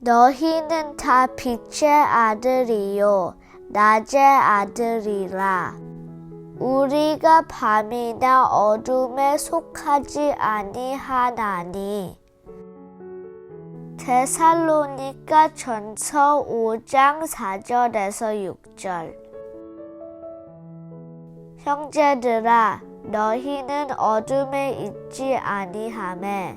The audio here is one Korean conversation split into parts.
너희는 다 빛의 아들이요, 낮의 아들이라. 우리가 밤이나 어둠에 속하지 아니하나니. 데살로니가 전서 5장 4절에서 6절. 형제들아, 너희는 어둠에 있지 아니하매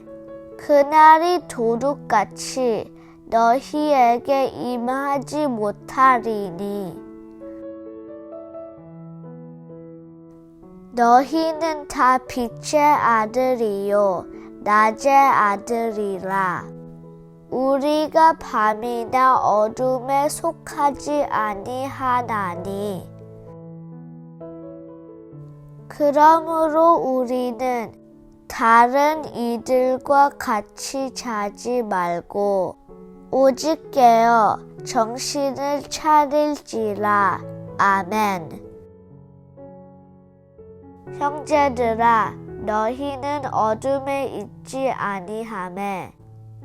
그날이 도둑같이 너희에게 임하지 못하리니. 너희는 다 빛의 아들이요 낮의 아들이라. 우리가 밤이나 어둠에 속하지 아니하나니. 그러므로 우리는 다른 이들과 같이 자지 말고 오직 깨어 정신을 차릴지라. 아멘. 형제들아, 너희는 어둠에 있지 아니하매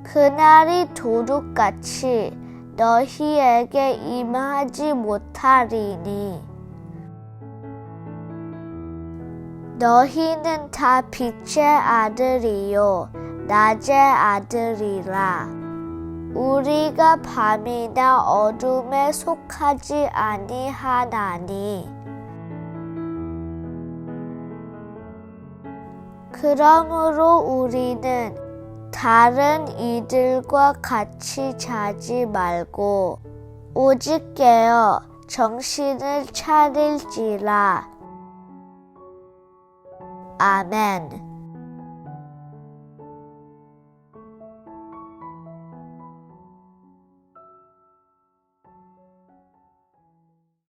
그날이 도둑같이 너희에게 임하지 못하리니. 너희는 다 빛의 아들이요, 낮의 아들이라. 우리가 밤이나 어둠에 속하지 아니하나니. 그러므로 우리는 다른 이들과 같이 자지 말고 오직 깨어 정신을 차릴지라. 아멘.